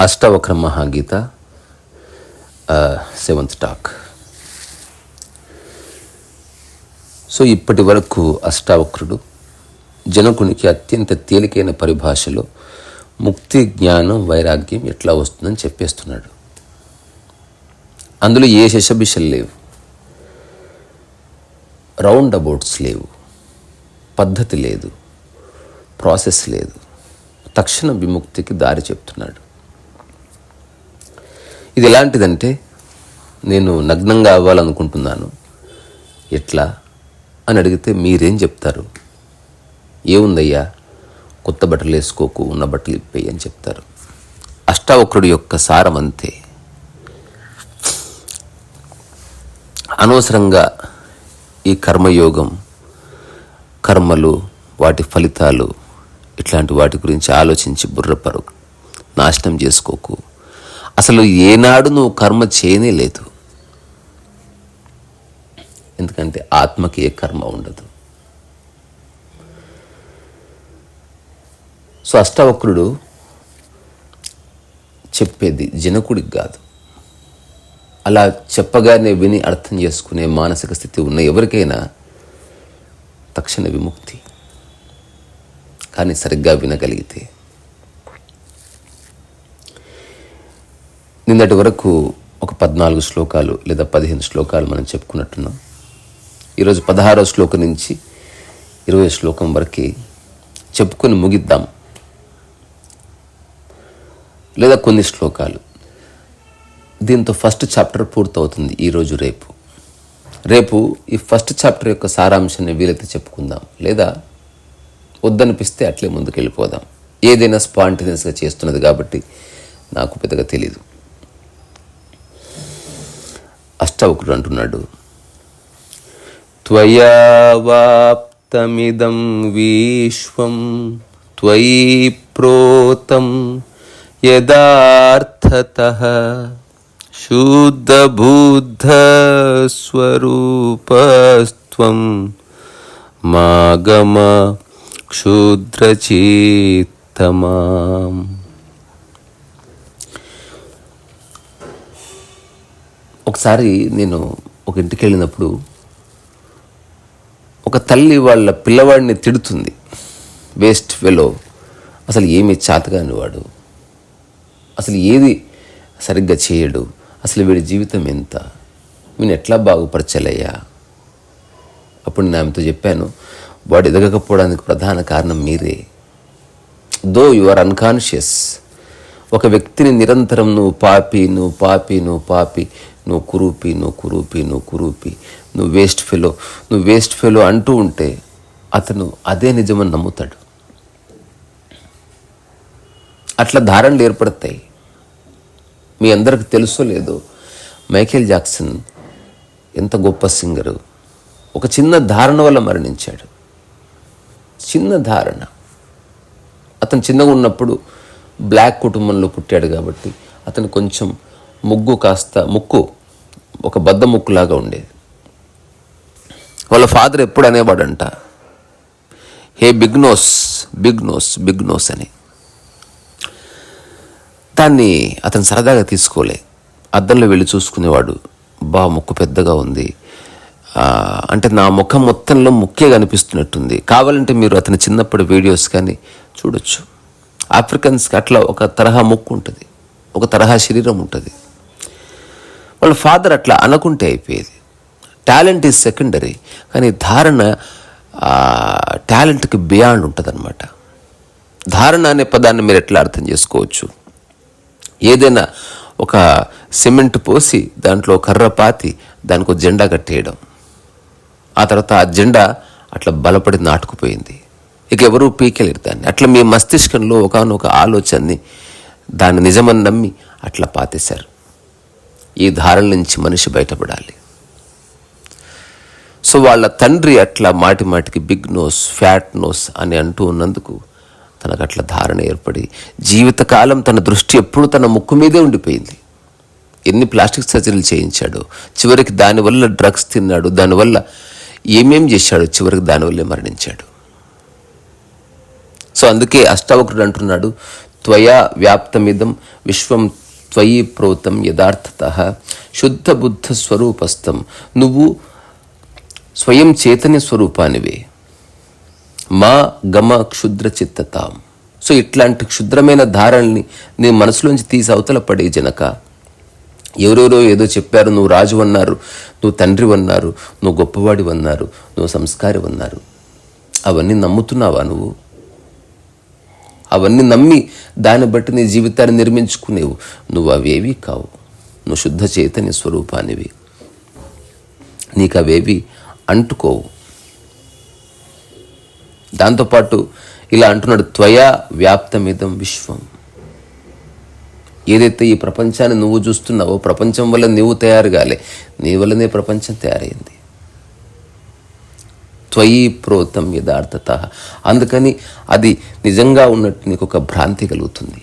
Ashtavakra Mahagita seventh talk. So ఇప్పటి వరకు అష్టావక్రుడు జనకునికి అత్యంత తేలికైన పరిభాషలో ముక్తి జ్ఞానం వైరాగ్యం ఎట్లా వస్తుందని చెప్పేస్తున్నాడు. అందులో ఏ శశభిషలు లేవు. రౌండ్ అబౌట్స్ లేవు. పద్ధతి లేదు. ప్రాసెస్ లేదు. తక్షణ విముక్తికి దారి చెప్తున్నాడు. ఇది ఎలాంటిదంటే నేను నగ్నంగా అవ్వాలనుకుంటున్నాను. ఎట్లా? అని అడిగితే మీరేం చెప్తారు? ఏముందయ్యా? కొత్త బట్టలు వేసుకోకు ఉన్న బట్టలు ఇప్పేయి అని చెప్తారు. అష్టావక్రుడి యొక్క సారం అంతే అనవసరంగా ఈ కర్మయోగం కర్మలు వాటి ఫలితాలు ఇట్లాంటి వాటి గురించి ఆలోచించి బుర్రపరు నాశనం చేసుకోకు. అసలు ఏనాడు నువ్వు కర్మ చేయనే లేదు ఎందుకంటే ఆత్మకి ఏ కర్మ ఉండదు. సో అష్టవక్రుడు చెప్పేది జనకుడికి కాదు. అలా చెప్పగానే విని అర్థం చేసుకునే మానసిక స్థితి ఉన్న ఎవరికైనా తక్షణ విముక్తి. కానీ సరిగ్గా వినగలిగితే. నిన్నటి వరకు ఒక పద్నాలుగు శ్లోకాలు లేదా పదిహేను శ్లోకాలు మనం చెప్పుకున్నట్టున్నాం. ఈరోజు పదహారో శ్లోకం నుంచి ఇరవై శ్లోకం వరకు చెప్పుకొని ముగిద్దాం. లేదా కొన్ని శ్లోకాలు. దీంతో ఫస్ట్ చాప్టర్ పూర్తవుతుంది ఈరోజు రేపు. రేపు ఈ ఫస్ట్ చాప్టర్ యొక్క సారాంశాన్ని వీలైతే చెప్పుకుందాం. లేదా వద్దనిపిస్తే అట్లే ముందుకు వెళ్ళిపోదాం ఏదైనా స్పాంటినియస్గా చేస్తున్నది కాబట్టి నాకు పెద్దగా తెలీదు. అష్టవకుడు అంటున్నాడు త్వయావాప్తమిదం విశ్వం త్వయి ప్రోతం యదార్థత శుద్ధబుద్ధస్వరూపస్త్వం మాగమ క్షుద్రచిత్తమాం ఒకసారి నేను ఒక ఇంటికి వెళ్ళినప్పుడు ఒక తల్లి వాళ్ళ పిల్లవాడిని తిడుతుంది. వేస్ట్ వెలో అసలు ఏమి చాతగాని వాడు అసలు ఏది సరిగ్గా చేయడు. అసలు వీడి జీవితం ఎంత? నేను ఎట్లా బాగుపరచలయ్యా అప్పుడు నేను ఆమెతో చెప్పాను వాడు ఎదగకపోవడానికి ప్రధాన కారణం మీరే. Though you are unconscious. ఒక వ్యక్తిని నిరంతరం నువ్వు పాపి నువ్వు పాపి నువ్వు పాపి నువ్వు కురూపి నువ్వు కురూపి నువ్వు కురూపి నువ్వు వేస్ట్ ఫెలో నువ్వు వేస్ట్ ఫెలో అంటూ ఉంటే అతను అదే నిజమని నమ్ముతాడు. అట్లా ధారణలు ఏర్పడతాయి. మీ అందరికి తెలుసో లేదో మైకేల్ జాక్సన్ ఎంత గొప్ప సింగరు. ఒక చిన్న ధారణ వల్ల మరణించాడు. చిన్న ధారణ. అతను చిన్నగా ఉన్నప్పుడు బ్లాక్ కుటుంబంలో పుట్టాడు కాబట్టి అతను కొంచెం ముగ్గు కాస్త ముక్కు ఒక బద్ద ముక్కులాగా ఉండేది. వాళ్ళ ఫాదర్ ఎప్పుడు అనేవాడంట hey big nose big nose big nose అని. దాన్ని అతను సరదాగా తీసుకోలే. అద్దంలో వెళ్ళి చూసుకునేవాడు. బా ముక్కు పెద్దగా ఉంది. అంటే నా ముఖం మొత్తంలో ముక్కే కనిపిస్తున్నట్టుంది కావాలంటే మీరు అతని చిన్నప్పటి వీడియోస్ కానీ చూడొచ్చు. ఆఫ్రికన్స్కి అట్లా ఒక తరహా ముక్కు ఉంటుంది. ఒక తరహా శరీరం ఉంటుంది. వాళ్ళ ఫాదర్ అట్లా అనుకుంటే అయిపోయేది. Talent is secondary. కానీ ధారణ టాలెంట్కి బియాండ్ ఉంటుంది ధారణ అనే పదాన్ని మీరు ఎట్లా అర్థం చేసుకోవచ్చు? ఏదైనా ఒక సిమెంట్ పోసి దాంట్లో కర్ర పాతి దానికి ఒక జెండా కట్టేయడం. ఆ తర్వాత ఆ జెండా అట్లా బలపడి నాటుకుపోయింది. ఇక ఎవరూ పీకెలేరు దాన్ని. అట్లా మీ మస్తిష్కంలో ఒకనొక ఆలోచనని దాన్ని నిజమని నమ్మి అట్లా పాతేశారు. ఈ ధారల నుంచి మనిషి బయటపడాలి. సో వాళ్ళ తండ్రి అట్లా మాటి మాటికి బిగ్ నోస్ ఫ్యాట్ నోస్ అని అంటూ ఉన్నందుకు తనకు అట్లా ధారణ ఏర్పడి జీవితకాలం తన దృష్టి ఎప్పుడు తన ముక్కు మీదే ఉండిపోయింది. ఎన్ని ప్లాస్టిక్ సర్జరీలు చేయించాడు చివరికి దానివల్ల డ్రగ్స్ తిన్నాడు దానివల్ల ఏమేం చేశాడు చివరికి దానివల్లే మరణించాడు. సో అందుకే అష్టావకుడు అంటున్నాడు త్వయా వ్యాప్తమిదం విశ్వం త్వయి ప్రోతం యథార్థత శుద్ధ బుద్ధ స్వరూపస్థం. నువ్వు స్వయం చైతన్య స్వరూపానివే. మా గమ క్షుద్ర చిత్తతాం. సో ఇట్లాంటి క్షుద్రమైన ధారల్ని నీ మనసులోంచి తీసి అవతల పడే జనక. ఎవరెవరో ఏదో చెప్పారు నువ్వు రాజు అన్నారు నువ్వు తండ్రి అన్నారు నువ్వు గొప్పవాడి అన్నారు నువ్వు సంస్కారి అన్నారు. అవన్నీ నమ్ముతున్నావా నువ్వు? అవన్నీ నమ్మి దాన్ని బట్టి నీ జీవితాన్ని నిర్మించుకునేవు. నువ్వు అవేవి కావు. నువ్వు శుద్ధ చైతన్య స్వరూపానివి. నీకు అవేవి అంటుకోవు. దాంతోపాటు ఇలా అంటున్నాడు త్వయా వ్యాప్తమిదం విశ్వం. ఏదైతే ఈ ప్రపంచాన్ని నువ్వు చూస్తున్నావో ప్రపంచం వల్ల నువ్వు తయారు కాలే నీ వల్లనే ప్రపంచం తయారైంది. త్వయి ప్రోతం యథార్థత అందుకని అది నిజంగా ఉన్నట్టు నీకు ఒక భ్రాంతి కలుగుతుంది.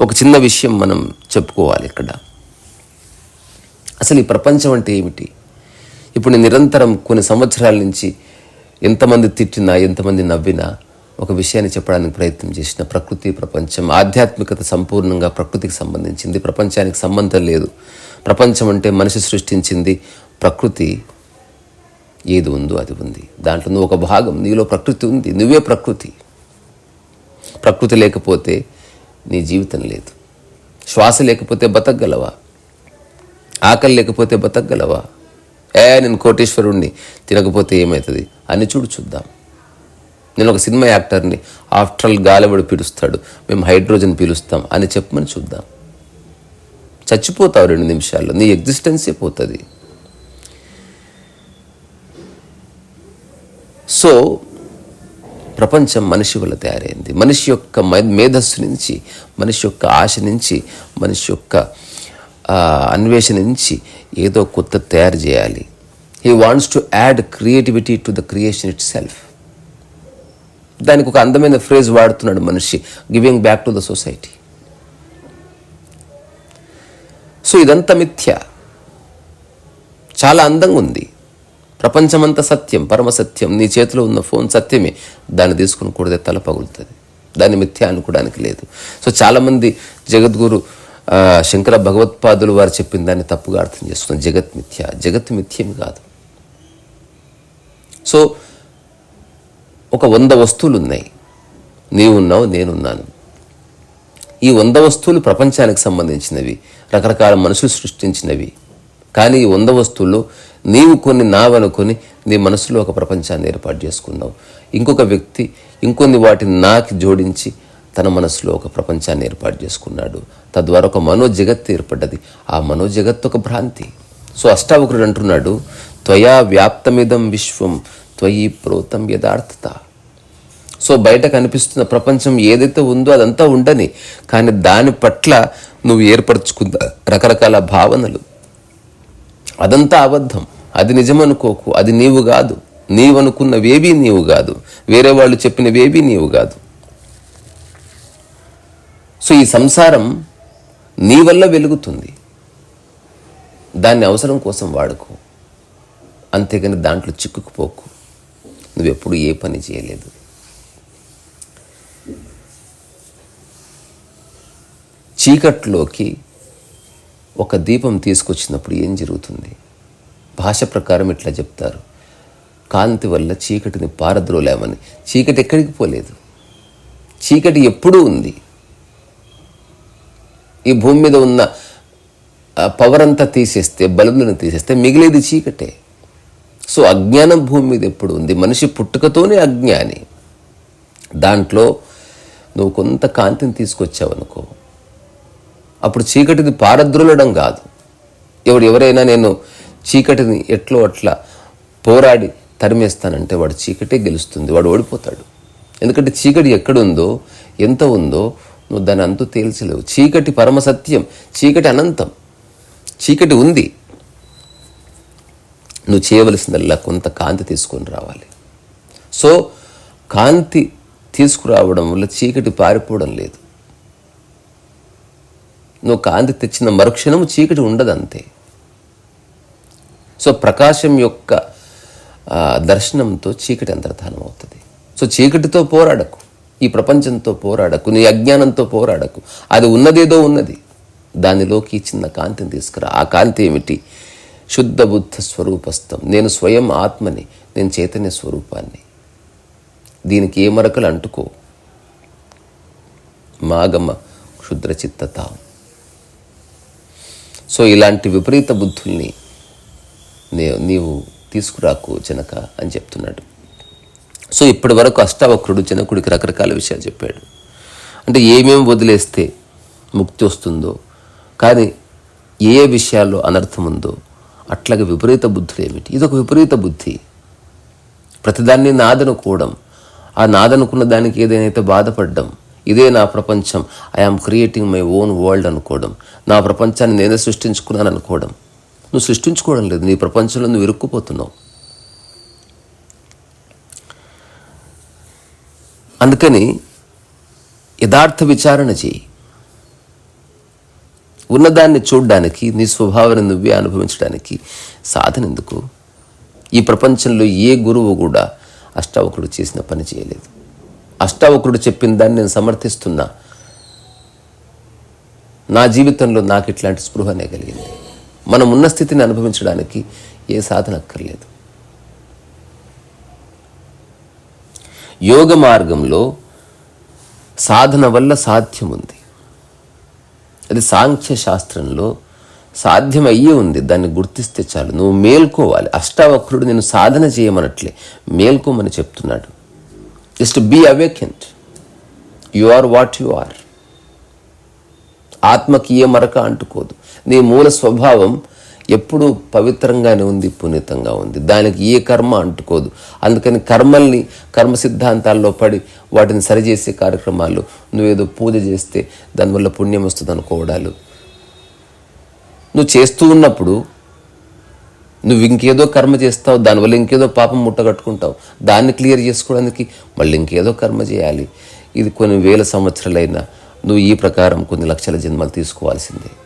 ఒక చిన్న విషయం మనం చెప్పుకోవాలి ఇక్కడ. అసలు ఈ ప్రపంచం అంటే ఏమిటి? ఇప్పుడు నేను నిరంతరం కొన్ని సంవత్సరాల నుంచి ఎంతమంది తిట్టినా ఎంతమంది నవ్వినా ఒక విషయాన్ని చెప్పడానికి ప్రయత్నం చేసిన ప్రకృతి ప్రపంచం ఆధ్యాత్మికత సంపూర్ణంగా ప్రకృతికి సంబంధించింది. ప్రపంచానికి సంబంధం లేదు. ప్రపంచం అంటే మనిషి సృష్టించింది. ప్రకృతి ఏది ఉందో అది ఉంది. దాంట్లో నువ్వు ఒక భాగం నీలో ప్రకృతి ఉంది. నువ్వే ప్రకృతి. ప్రకృతి లేకపోతే నీ జీవితం లేదు. శ్వాస లేకపోతే బతకగలవా? ఆకలి లేకపోతే బతకగలవా? ఏ నేను కోటేశ్వరుణ్ణి. తినకపోతే ఏమవుతుంది అని చూడు చూద్దాం. నేను ఒక సినిమా యాక్టర్ని ఆఫ్టర్ ఆల్ గాలివడు పిలుస్తాడు మేము హైడ్రోజన్ పిలుస్తాం అని చెప్పమని చూద్దాం. చచ్చిపోతావు రెండు నిమిషాల్లో నీ ఎగ్జిస్టెన్సే పోతుంది. సో ప్రపంచం మనిషి వల్ల తయారైంది. మనిషి యొక్క మేధస్సు నుంచి మనిషి యొక్క ఆశ నుంచి మనిషి యొక్క ఆ, ఏదో కొత్త తయారు చేయాలి. He wants to add creativity to the creation itself దానికి ఒక అందమైన ఫ్రేజ్ వాడుతున్నాడు మనిషి giving back to the society so ఇదంతా మిథ్య. చాలా అందంగా ఉంది. ప్రపంచమంతా సత్యం పరమ సత్యం. నీ చేతిలో ఉన్న ఫోన్ సత్యమే. దాన్ని తీసుకుని కూడదే తల పగులుతుంది. దాన్ని మిథ్య అనుకోవడానికి లేదు. సో చాలామంది జగద్గురు శంకర భగవత్పాదులు వారు చెప్పిన దాన్ని తప్పుగా అర్థం చేసుకున్నాం. జగత్ మిథ్య. జగత్ మిథ్యం కాదు. సో ఒక వంద వస్తువులు ఉన్నాయి నీవున్నావు నేనున్నాను. ఈ వంద వస్తువులు ప్రపంచానికి సంబంధించినవి. రకరకాల మనుషులు సృష్టించినవి. కానీ ఈ వంద వస్తువుల్లో నీవు కొన్ని నావనుకొని నీ మనసులో ఒక ప్రపంచాన్ని ఏర్పాటు చేసుకున్నావు. ఇంకొక వ్యక్తి ఇంకొన్ని వాటిని నాకు జోడించి తన మనసులో ఒక ప్రపంచాన్ని ఏర్పాటు చేసుకున్నాడు. తద్వారా ఒక మనోజగత్తు ఏర్పడ్డది. ఆ మనోజగత్తు ఒక భ్రాంతి. సో అష్టావకుడు అంటున్నాడు త్వయా వ్యాప్తమిదం విశ్వం త్వయి ప్రోతం యథార్థత. సో బయట కనిపిస్తున్న ప్రపంచం ఏదైతే ఉందో అదంతా ఉండని కానీ దాని పట్ల నువ్వు ఏర్పరచుకున్న రకరకాల భావనలు. అదంతా అబద్ధం. అది నిజమనుకోకు. అది నీవు కాదు. నీవనుకున్నవేవీ నీవు కాదు. వేరే వాళ్ళు చెప్పినవేవీ నీవు కాదు. సో ఈ సంసారం నీ వల్ల వెలుగుతుంది. దాన్ని అవసరం కోసం వాడుకో. అంతేగాని దాంట్లో చిక్కుకుపోకు. నువ్వెప్పుడు ఏ పని చేయలేదు. చీకట్లోకి ఒక దీపం తీసుకొచ్చినప్పుడు ఏం జరుగుతుంది? భాష ప్రకారం ఇట్లా చెప్తారు. కాంతి వల్ల చీకటిని పారద్రోలేమని. చీకటి ఎక్కడికి పోలేదు. చీకటి ఎప్పుడూ ఉంది. ఈ భూమి మీద ఉన్న పవర్ అంతా తీసేస్తే బలులను తీసేస్తే మిగిలేది చీకటే. సో అజ్ఞానం భూమి మీద ఎప్పుడు ఉంది? మనిషి పుట్టుకతోనే అజ్ఞాని. దాంట్లో నువ్వు కొంత కాంతిని తీసుకొచ్చావనుకో. అప్పుడు చీకటిది పారద్రులడం కాదు. ఎవడు ఎవరైనా నేను చీకటిని ఎట్లో అట్లా పోరాడి తరిమేస్తానంటే వాడు చీకటే గెలుస్తుంది వాడు ఓడిపోతాడు. ఎందుకంటే చీకటి ఎక్కడుందో ఎంత ఉందో నువ్వు దాని అంతు తేల్చలేవు. చీకటి పరమ సత్యం చీకటి అనంతం చీకటి ఉంది. నువ్వు చేయవలసిందల్లా కొంత కాంతి తీసుకొని రావాలి. సో కాంతి తీసుకురావడం వల్ల చీకటి పారిపోవడం లేదు. నువ్వు కాంతి తెచ్చిన మరుక్షణము చీకటి ఉండదు అంతే సో ప్రకాశం యొక్క దర్శనంతో చీకటి అంతర్ధానం అవుతుంది సో చీకటితో పోరాడకు. ఈ ప్రపంచంతో పోరాడకు నీ అజ్ఞానంతో పోరాడకు. అది ఉన్నదేదో ఉన్నది. దానిలోకి చిన్న కాంతిని తీసుకురా. ఆ కాంతి ఏమిటి? శుద్ధ బుద్ధ స్వరూపస్థం. నేను స్వయం ఆత్మని నేను చైతన్య స్వరూపాన్ని. దీనికి ఏ మరకలు అంటుకో. మాగమ క్షుద్రచిత్తత. సో ఇలాంటి విపరీత బుద్ధుల్ని నే నీవు తీసుకురాకు జనక అని చెప్తున్నాడు. సో ఇప్పటి వరకు అష్టావక్రుడు జనకుడికి రకరకాల విషయాలు చెప్పాడు. అంటే ఏమేమి వదిలేస్తే ముక్తి వస్తుందో కానీ ఏ ఏ విషయాల్లో అనర్థం ఉందో అట్లాగే విపరీత బుద్ధులు ఏమిటి? ఇది ఒక విపరీత బుద్ధి. ప్రతిదాన్ని నాదనుకోవడం ఆ నాదనుకున్న దానికి ఏదైతే బాధపడ్డం ఇదే నా ప్రపంచం I am creating my own world అనుకోవడం నా ప్రపంచాన్ని నేనే సృష్టించుకున్నాను అనుకోవడం నువ్వు సృష్టించుకోవడం లేదు నీ ప్రపంచంలో నువ్వు ఇరుక్కుపోతున్నావు. అందుకని యథార్థ విచారణ చేయి. ఉన్నదాన్ని చూడడానికి నీ స్వభావాన్ని నువ్వే అనుభవించడానికి సాధన ఎందుకు? ఈ ప్రపంచంలో ఏ గురువు కూడా అష్టావకుడు చేసిన పని చేయలేదు. అష్టావకుడు చెప్పిన దాన్ని నేను సమర్థిస్తున్నా. నా జీవితంలో నాకు ఇట్లాంటి స్పృహనే కలిగింది మనం ఉన్న స్థితిని అనుభవించడానికి ఏ సాధన అక్కర్లేదు. యోగ మార్గంలో సాధన వల్ల సాధ్యం ఉంది అది సాంఖ్య శాస్త్రంలో సాధ్యమయ్యే ఉంది. దాన్ని గుర్తిస్తే చాలు. నువ్వు మేల్కోవాలి. అష్టావక్రుడు నేను సాధన చేయమనట్లే. మేల్కోమని చెప్తున్నాడు. Just be awakened. You are what you are. ఆత్మకి ఏ మరక అంటుకోదు. నీ మూల స్వభావం ఎప్పుడూ పవిత్రంగానే ఉంది పునీతంగా ఉంది. దానికి ఏ కర్మ అంటుకోదు. అందుకని కర్మల్ని కర్మ సిద్ధాంతాల్లో పడి వాటిని సరిచేసే కార్యక్రమాలు నువ్వేదో పూజ చేస్తే దానివల్ల పుణ్యం వస్తుంది అనుకోవడాలు నువ్వు చేస్తూ ఉన్నప్పుడు నువ్వు ఇంకేదో కర్మ చేస్తావు దానివల్ల ఇంకేదో పాపం ముట్టగట్టుకుంటావు దాన్ని క్లియర్ చేసుకోవడానికి మళ్ళీ ఇంకేదో కర్మ చేయాలి. ఇది కొన్ని వేల సంవత్సరాలైనా నువ్వు ఈ ప్రకారం కొన్ని లక్షల జన్మలు తీసుకోవాల్సిందే.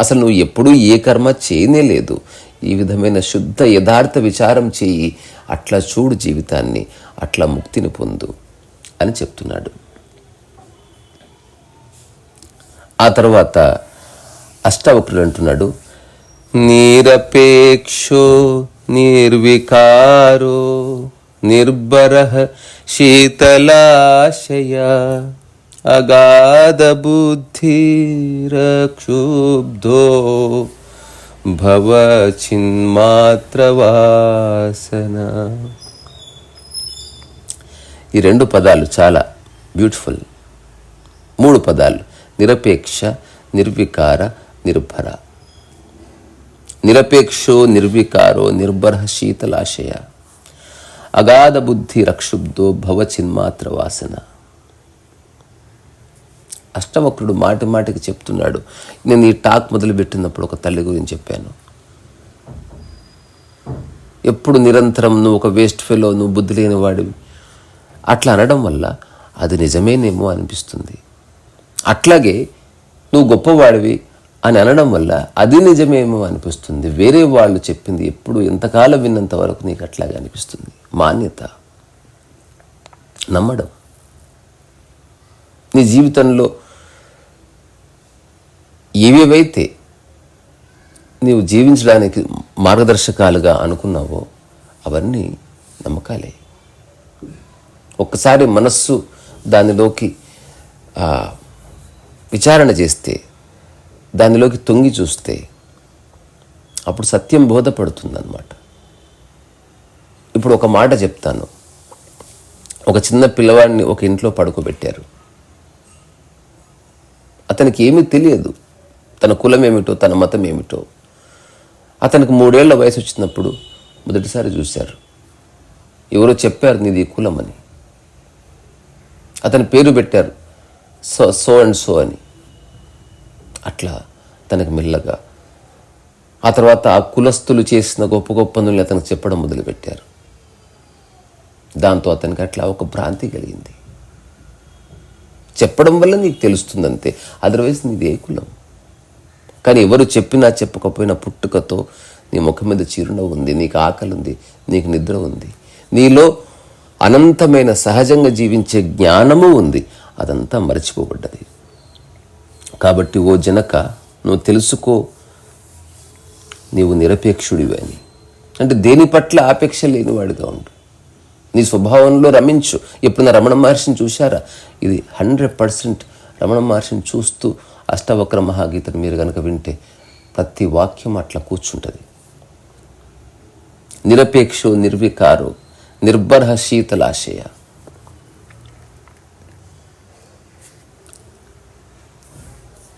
అసలు నువ్వు ఎప్పుడూ ఏ కర్మ చేయనే లేదు. ఈ విధమైన శుద్ధ యథార్థ విచారం చేయి. అట్లా చూడు జీవితాన్ని. అట్లా ముక్తిని పొందు అని చెప్తున్నాడు. ఆ తర్వాత అష్టావక్రుడు అంటున్నాడు నిరపేక్షో నిర్వికారో నిర్భర శీతలాశయ అగాధ భవచిన్మాత్రవాసన భవ ఈ రెండు పదాలు చాలా బ్యూటిఫుల్ మూడు పదాలు నిరపేక్ష నిర్వికార నిర్భర. నిరపేక్షో నిర్వికారో నిర్భర శీతలాశయ. అగాధ బుద్ధి రక్షుబ్దో భవ చిన్మాత్ర వాసన అష్టవక్రుడు మాటి మాటికి చెప్తున్నాడు. నేను ఈ టాక్ మొదలుపెట్టినప్పుడు ఒక తల్లి గురించి చెప్పాను. ఎప్పుడు నిరంతరం నువ్వు ఒక వేస్ట్ ఫెలో నువ్వు బుద్ధి లేని వాడివి అట్లా అనడం వల్ల అది నిజమేనేమో అనిపిస్తుంది. అట్లాగే నువ్వు గొప్పవాడివి అని అనడం వల్ల అది నిజమేమో అనిపిస్తుంది. వేరే వాళ్ళు చెప్పింది ఎప్పుడు ఎంతకాలం విన్నంత వరకు నీకు అట్లాగే అనిపిస్తుంది. మాన్యత. నమ్మడం. నీ జీవితంలో ఏవేవైతే నీవు జీవించడానికి మార్గదర్శకాలుగా అనుకున్నావో అవన్నీ నమ్మకాలే. ఒక్కసారి మనస్సు దానిలోకి విచారణ చేస్తే దానిలోకి తొంగి చూస్తే అప్పుడు సత్యం బోధపడుతుందన్నమాట. ఇప్పుడు ఒక మాట చెప్తాను. ఒక చిన్న పిల్లవాడిని ఒక ఇంట్లో పడుకోబెట్టారు. అతనికి ఏమీ తెలియదు. తన కులం ఏమిటో తన మతం ఏమిటో. అతనికి మూడేళ్ళ వయసు వచ్చినప్పుడు మొదటిసారి చూశారు. ఎవరో చెప్పారు నీది కులం అని. అతని పేరు పెట్టారు సో సో అండ్ సో అని. అట్లా తనకు మెల్లగా ఆ తర్వాత ఆ కులస్తులు చేసిన గొప్ప గొప్ప పనులు అతనికి చెప్పడం మొదలుపెట్టారు. దాంతో అతనికి అట్లా ఒక భ్రాంతి కలిగింది. చెప్పడం వల్ల నీకు తెలుస్తుంది అంతే అదర్వైజ్ నీది ఏ కులం? కానీ ఎవరు చెప్పినా చెప్పకపోయినా పుట్టుకతో నీ ముఖం మీద చిరునవ్వు ఉంది నీకు ఆకలి ఉంది నీకు నిద్ర ఉంది. నీలో అనంతమైన సహజంగా జీవించే జ్ఞానము ఉంది. అదంతా మరచిపోబడ్డది. కాబట్టి ఓ జనక నువ్వు తెలుసుకో నీవు నిరపేక్షుడివి అని. అంటే దేని పట్ల ఆపేక్ష లేనివాడిగా ఉండు. నీ స్వభావంలో రమించు. ఎప్పుడైనా రమణ మహర్షిని చూశారా? ఇది హండ్రెడ్ పర్సెంట్ రమణ మహర్షిని చూస్తూ అష్టవక్ర మహాగీతను మీరు కనుక వింటే ప్రతి వాక్యం అట్లా కూర్చుంటుంది. నిరపేక్షో నిర్వికారో నిర్బర్హ శీతలాశయ.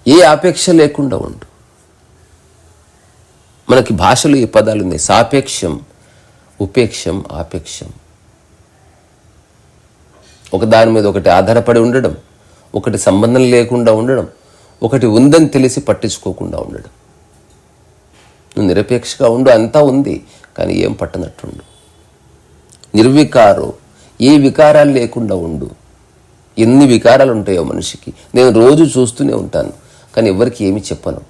ఏ ఆపేక్ష లేకుండా ఉండు. మనకి భాషలో ఈ పదాలు ఉన్నాయి. సాపేక్షం ఉపేక్షం ఆపేక్షం. ఒక దాని మీద ఒకటి ఆధారపడి ఉండడం ఒకటి సంబంధం లేకుండా ఉండడం ఒకటి ఉందని తెలిసి పట్టించుకోకుండా ఉండడం. నువ్వు నిరపేక్షగా ఉండు అంతా ఉంది కానీ ఏం పట్టనట్టుండు. నిర్వికారో ఏ వికారాలు లేకుండా ఉండు. ఎన్ని వికారాలు ఉంటాయో మనిషికి. నేను రోజు చూస్తూనే ఉంటాను కానీ ఎవరికి ఏమి చెప్పను.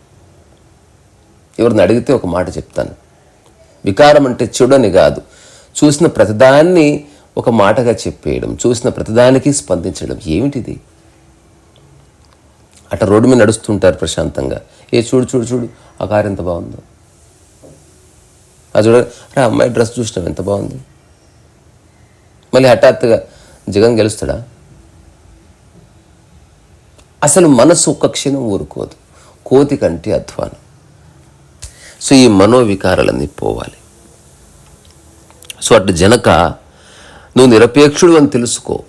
ఎవరిని అడిగితే ఒక మాట చెప్తాను. వికారం అంటే చెడని కాదు. చూసిన ప్రతిదాన్ని ఒక మాటగా చెప్పేయడం చూసిన ప్రతిదానికి స్పందించడం ఏమిటిది? అట్లా రోడ్డు మీద నడుస్తుంటారు ప్రశాంతంగా. ఏ చూడు చూడు చూడు ఆ కారు ఎంత బాగుందో. ఆ చూడ రా అమ్మాయి డ్రెస్ చూసినాం ఎంత బాగుంది. మళ్ళీ హఠాత్తుగా జగన్ గెలుస్తాడా? అసలు మనసు ఒక్క క్షణం ఊరుకోదు. కోతి కంటే అధ్వానం. సో ఈ మనోవికారాలన్నీ పోవాలి. సో అటు జనక నువ్వు నిరపేక్షుడు అని తెలుసుకో.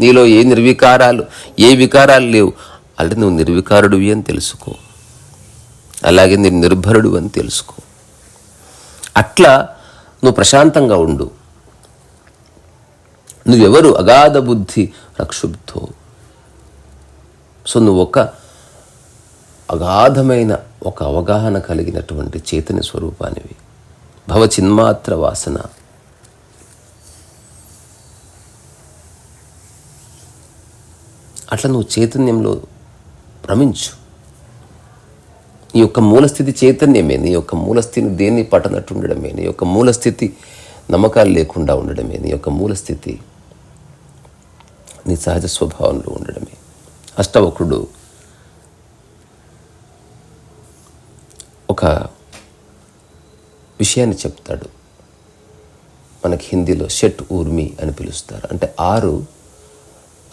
నీలో ఏ నిర్వికారాలు ఏ వికారాలు లేవు. అంటే నువ్వు నిర్వికారుడివి అని తెలుసుకో. అలాగే నేను నిర్భరుడు అని తెలుసుకో. అట్లా నువ్వు ప్రశాంతంగా ఉండు. నువ్వెవరు? అగాధ బుద్ధి రక్షుబ్ధో సో నువ్వు ఒక అగాధమైన ఒక అవగాహన కలిగినటువంటి చేతని స్వరూపానివి. భవ చిన్మాత్ర వాసన. అట్లా నువ్వు చైతన్యంలో భ్రమించు. నీ యొక్క మూలస్థితి చైతన్యమే నీ యొక్క మూలస్థితిని దేన్ని పట్టనట్టు ఉండడమే నీ యొక్క మూలస్థితి నమ్మకాలు లేకుండా ఉండడమే నీ యొక్క మూలస్థితి నీ సహజ స్వభావంలో ఉండడమే. అష్టవక్రుడు ఒక విషయాన్ని చెప్తాడు. మనకి హిందీలో షట్ ఊర్మి అని పిలుస్తారు. అంటే ఆరు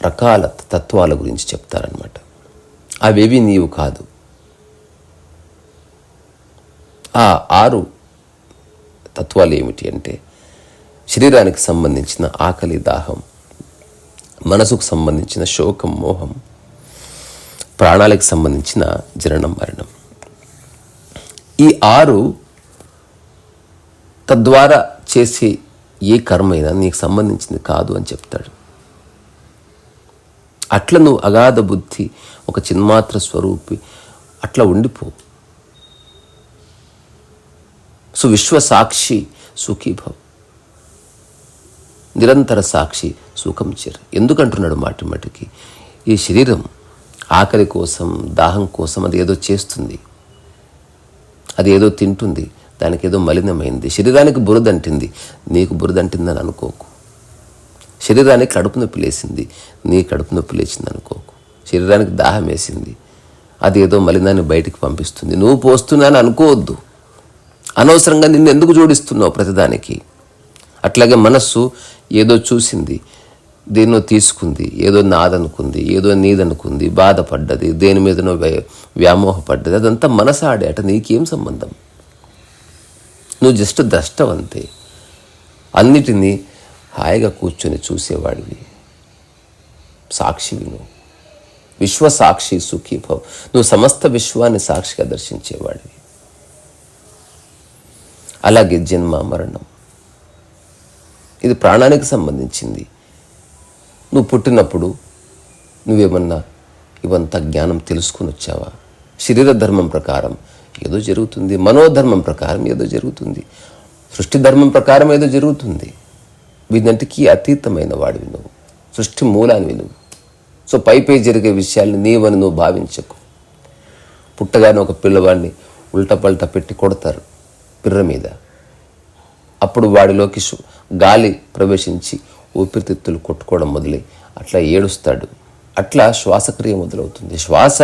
రకాల తత్వాల గురించి చెప్తారనమాట అవేవి నీవు కాదు. ఆ ఆరు తత్వాలు ఏమిటి అంటే శరీరానికి సంబంధించిన ఆకలి దాహం మనసుకు సంబంధించిన శోకం మోహం ప్రాణాలకు సంబంధించిన జననం మరణం. ఈ ఆరు తద్వారా చేసే ఏ కర్మైనా నీకు సంబంధించింది కాదు అని చెప్తాడు. అట్ల నువ్వు అగాధ బుద్ధి ఒక చిన్మాత్ర స్వరూపి అట్లా ఉండిపో. సో విశ్వ సాక్షి సుఖీభవ్. నిరంతర సాక్షి సుఖం చిర్. ఎందుకంటున్నాడు మాటి మాటికి? ఈ శరీరం ఆకలి కోసం దాహం కోసం అది ఏదో చేస్తుంది. అది ఏదో తింటుంది. దానికి ఏదో మలినమైంది. శరీరానికి బురదంటింది నీకు బురదంటిందని అనుకోకు. శరీరానికి కడుపు నొప్పి లేసింది. నీ కడుపు నొప్పి లేచింది అనుకోకు శరీరానికి దాహం వేసింది. అది ఏదో మలినాన్ని బయటికి పంపిస్తుంది. నువ్వు పోస్తున్నాను అనుకోవద్దు. అనవసరంగా నిన్ను ఎందుకు జోడిస్తున్నావు ప్రతిదానికి? అట్లాగే మనస్సు ఏదో చూసింది. దేన్నో తీసుకుంది. ఏదో నాదనుకుంది. ఏదో నీదనుకుంది. బాధపడ్డది. దేని మీదనో వ్య- వ్యామోహపడ్డది. అదంతా మనసు ఆడే అట. నీకేం సంబంధం? నువ్వు జస్ట్ దష్టవంతే అన్నిటినీ హాయిగా కూర్చొని చూసేవాడివి. సాక్షివి నువ్వు విశ్వ సాక్షి సుఖీభవ్ నువ్వు సమస్త విశ్వాన్ని సాక్షిగా దర్శించేవాడివి. అలాగే జన్మ మరణం. ఇది ప్రాణానికి సంబంధించింది. నువ్వు పుట్టినప్పుడు నువ్వేమన్నా ఇవంత జ్ఞానం తెలుసుకుని వచ్చావా? శరీర ధర్మం ప్రకారం ఏదో జరుగుతుంది. మనోధర్మం ప్రకారం ఏదో జరుగుతుంది. సృష్టి ధర్మం ప్రకారం ఏదో జరుగుతుంది. వీటన్నిటికీ అతీతమైన వాడివి నువ్వు సృష్టి మూలానివి నువ్వు సో పై పై జరిగే విషయాల్ని నీవని నువ్వు భావించకు. పుట్టగానే ఒక పిల్లవాడిని ఉల్టపల్ట పెట్టి కొడతారు పిర్ర మీద. అప్పుడు వాడిలోకి గాలి ప్రవేశించి ఊపిరితిత్తులు కొట్టుకోవడం మొదలై అట్లా ఏడుస్తాడు. అట్లా శ్వాసక్రియ మొదలవుతుంది. శ్వాస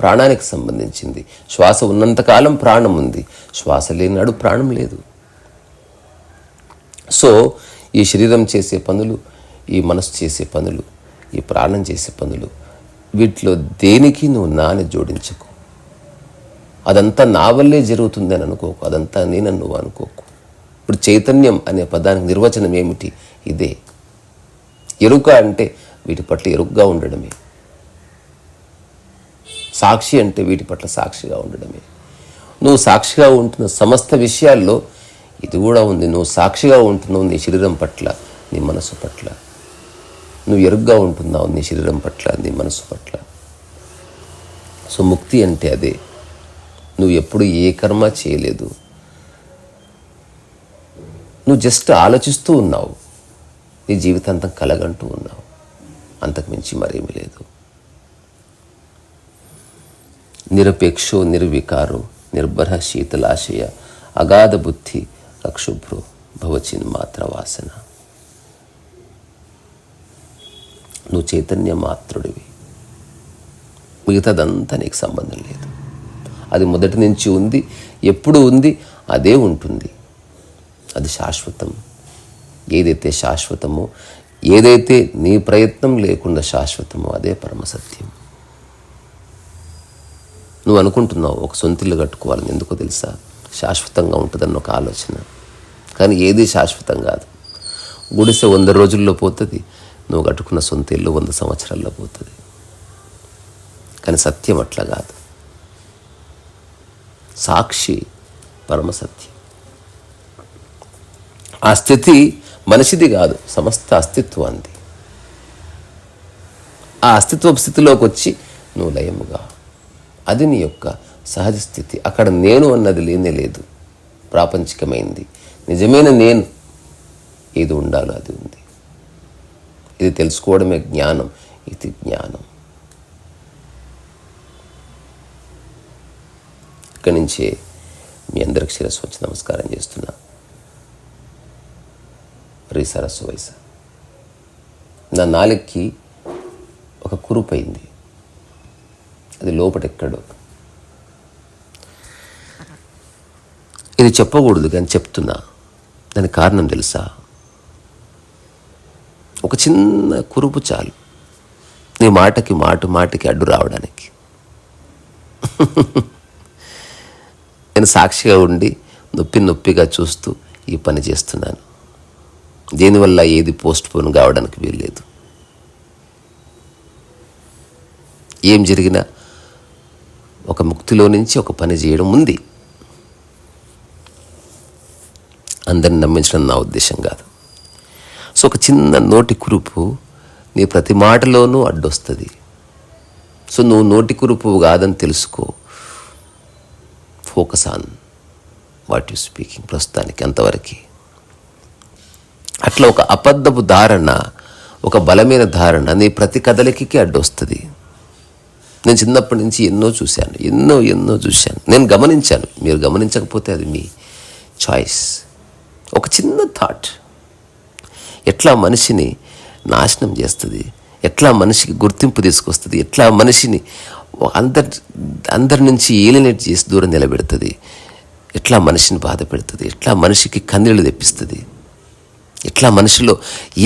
ప్రాణానికి సంబంధించింది. శ్వాస ఉన్నంతకాలం ప్రాణం ఉంది. శ్వాస లేనాడు ప్రాణం లేదు. సో ఈ శరీరం చేసే పనులు ఈ మనసు చేసే పనులు ఈ ప్రాణం చేసే పనులు వీటిలో దేనికి నువ్వు నాని జోడించకు. అదంతా నా వల్లే జరుగుతుంది అని అనుకోకు. అదంతా నేనని నువ్వు అనుకోకు. ఇప్పుడు చైతన్యం అనే పదానికి నిర్వచనం ఏమిటి? ఇదే. ఎరుక అంటే వీటి పట్ల ఎరుగ్గా ఉండడమే. సాక్షి అంటే వీటి పట్ల సాక్షిగా ఉండడమే. నువ్వు సాక్షిగా ఉంటున్న సమస్త విషయాల్లో ఇది కూడా ఉంది. నువ్వు సాక్షిగా ఉంటున్నావు నీ శరీరం పట్ల నీ మనసు పట్ల. నువ్వు ఎరుగ్గా ఉంటున్నావు నీ శరీరం పట్ల నీ మనసు పట్ల. సో ముక్తి అంటే అదే. నువ్వు ఎప్పుడు ఏ కర్మ చేయలేదు. నువ్వు జస్ట్ ఆలోచిస్తూ ఉన్నావు. నీ జీవితాంతం కలగంటూ ఉన్నావు. అంతకు మించి మరేమీ లేదు. నిరపేక్షో నిర్వికారో నిర్భర శీతలాశయ అగాధ బుద్ధి అక్షుభ్రో భవచిన్ మాత్ర వాసన. నువ్వు చైతన్య మాత్రుడివి. మిగతాదంతా నీకు సంబంధం లేదు. అది మొదటి నుంచి ఉంది ఎప్పుడు ఉంది అదే ఉంటుంది. అది శాశ్వతం. ఏదైతే శాశ్వతమో ఏదైతే నీ ప్రయత్నం లేకుండా శాశ్వతమో అదే పరమసత్యం. నువ్వు అనుకుంటున్నావు ఒక సొంతిల్లు కట్టుకోవాలని ఎందుకో తెలుసా? శాశ్వతంగా ఉంటుందన్న ఒక ఆలోచన. కానీ ఏది శాశ్వతం కాదు. గుడిసె వంద రోజుల్లో పోతుంది నువ్వు కట్టుకున్న సొంత ఇల్లు వంద సంవత్సరాల్లో పోతుంది. కానీ సత్యం అట్లా కాదు. సాక్షి పరమసత్యం ఆ స్థితి మనిషిది కాదు సమస్త అస్తిత్వాన్ని ఆ అస్తిత్వ స్థితిలోకి వచ్చి నువ్వు లయముగా. అది నీ యొక్క సహజ స్థితి. అక్కడ నేను అన్నది లేనే లేదు. ప్రాపంచికమైంది. నిజమైన నేను ఏది ఉండాలో అది ఉంది. ఇది తెలుసుకోవడమే జ్ఞానం. ఇది జ్ఞానం. ఇక్కడి నుంచే మీ అందరికి శిరస్సు వచ్చి నమస్కారం చేస్తున్నా. రీ సరస్సు వయస నా నాలుగుకి ఒక కురుపైంది అది లోపటెక్కడో ఇది చెప్పకూడదు కానీ చెప్తున్నా. దానికి కారణం తెలుసా? ఒక చిన్న కురుపు చాలు. నీ మాటకి మాట మాటకి అడ్డు రావడానికి. నేను సాక్షిగా ఉండి నొప్పి నొప్పిగా చూస్తూ ఈ పని చేస్తున్నాను. దీనివల్ల ఏది పోస్ట్ పోన్ కావడానికి వీల్లేదు. ఏం జరిగినా ఒక ముక్తిలో నుంచి ఒక పని చేయడం ఉంది. అందరిని నమ్మించడం నా ఉద్దేశం కాదు. సో ఒక చిన్న నోటి కురుపు నీ ప్రతి మాటలోనూ అడ్డొస్తుంది. సో నువ్వు నోటి కురుపు కాదని తెలుసుకో. Focus on what you speaking ప్రస్తుతానికి అంతవరకు. అట్లా ఒక అబద్ధపు ధారణ ఒక బలమైన ధారణ నీ ప్రతి కదలికి అడ్డొస్తుంది. నేను చిన్నప్పటి నుంచి ఎన్నో చూశాను ఎన్నో ఎన్నో చూశాను. నేను గమనించాను మీరు గమనించకపోతే అది మీ చాయిస్ ఒక చిన్న థాట్ ఎట్లా మనిషిని నాశనం చేస్తుంది? ఎట్లా మనిషికి గుర్తింపు తీసుకొస్తుంది? ఎట్లా మనిషిని అందరి అందరి నుంచి ఏలినేట్ చేసి దూరం నిలబెడుతుంది? ఎట్లా మనిషిని బాధ పెడుతుంది? ఎట్లా మనిషికి కన్నీళ్ళు తెప్పిస్తుంది? ఎట్లా మనిషిలో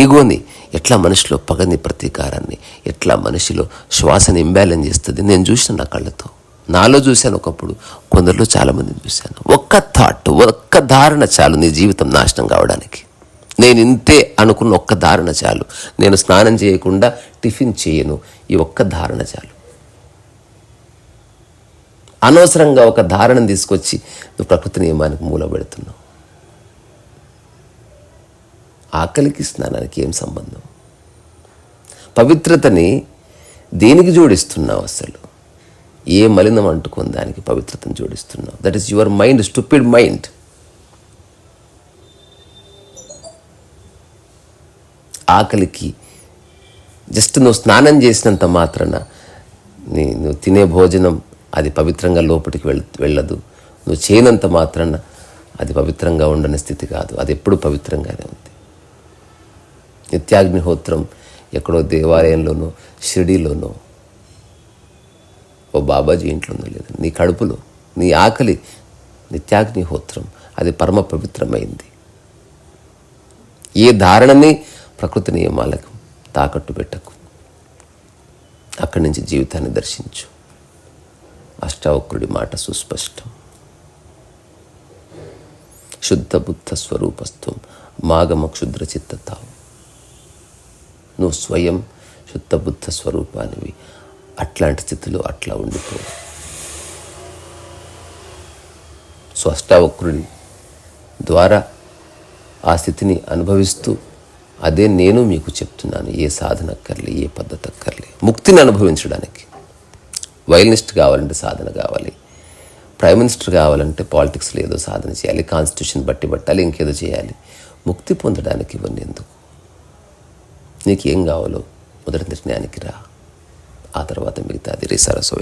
ఈగోని ఎట్లా మనిషిలో పగని ప్రతీకారాన్ని ఎట్లా మనిషిలో శ్వాసని ఇంబ్యాలెన్స్ చేస్తుంది? నేను చూసిన నా కళ్ళతో. నాలో చూశాను ఒకప్పుడు కొందరిలో చాలామందిని చూశాను. ఒక్క థాట్ ఒక్క ధారణ చాలు నీ జీవితం నాశనం కావడానికి. నేను ఇంతే అనుకున్న ఒక్క ధారణ చాలు. నేను స్నానం చేయకుండా టిఫిన్ చేయను. ఈ ఒక్క ధారణ చాలు. అనవసరంగా ఒక ధారణను తీసుకొచ్చి నువ్వు ప్రకృతి నియమానికి మూలబెడుతున్నావు ఆకలికి స్నానానికి ఏం సంబంధం? పవిత్రతని దేనికి జోడిస్తున్నావు అసలు? ఏ మలినం అంటుకొని దానికి పవిత్రతను జోడిస్తున్నావు? That is your mind stupid mind ఆకలికి జస్ట్ నువ్వు స్నానం చేసినంత మాత్రాన నీ నువ్వు తినే భోజనం అది పవిత్రంగా లోపలికి వెళ్ వెళ్ళదు. నువ్వు చేయనంత మాత్రాన అది పవిత్రంగా ఉండని స్థితి కాదు. అది ఎప్పుడు పవిత్రంగానే ఉంది. నిత్యాగ్నిహోత్రం ఎక్కడో దేవాలయంలోనో షిరిడీలోనో ఓ బాబాజీ ఇంట్లో లేదు నీ కడుపులో నీ ఆకలి నిత్యాగ్నిహోత్రం అది పరమ పవిత్రమైంది. ఏ ధారణని ప్రకృతి నియమాలకు తాకట్టు పెట్టకు. అక్కడి నుంచి జీవితాన్ని దర్శించు. అష్టావక్రుడి మాట సుస్పష్టం. శుద్ధ బుద్ధ స్వరూపస్థం మాగమ క్షుద్ర చిత్తతావు నువ్వు స్వయం శుద్ధ బుద్ధ స్వరూపానివి. అట్లాంటి స్థితిలో అట్లా ఉండిపో సో అష్టావక్రుడి ద్వారా ఆ స్థితిని అనుభవిస్తూ అదే నేను మీకు చెప్తున్నాను ఏ సాధన అక్కర్లే ఏ పద్ధతి అక్కర్లే. ముక్తిని అనుభవించడానికి. వైలనిస్ట్ కావాలంటే సాధన కావాలి. ప్రైమ్ మినిస్టర్ కావాలంటే పాలిటిక్స్లో ఏదో సాధన చేయాలి కాన్స్టిట్యూషన్ బట్టి పట్టాలి ఇంకేదో చేయాలి. ముక్తి పొందడానికి ఇవన్నీ ఎందుకు? నీకు ఏం కావాలో మొదటి నిర్ణయానికి రా. ఆ తర్వాత మిగతాది రిసరస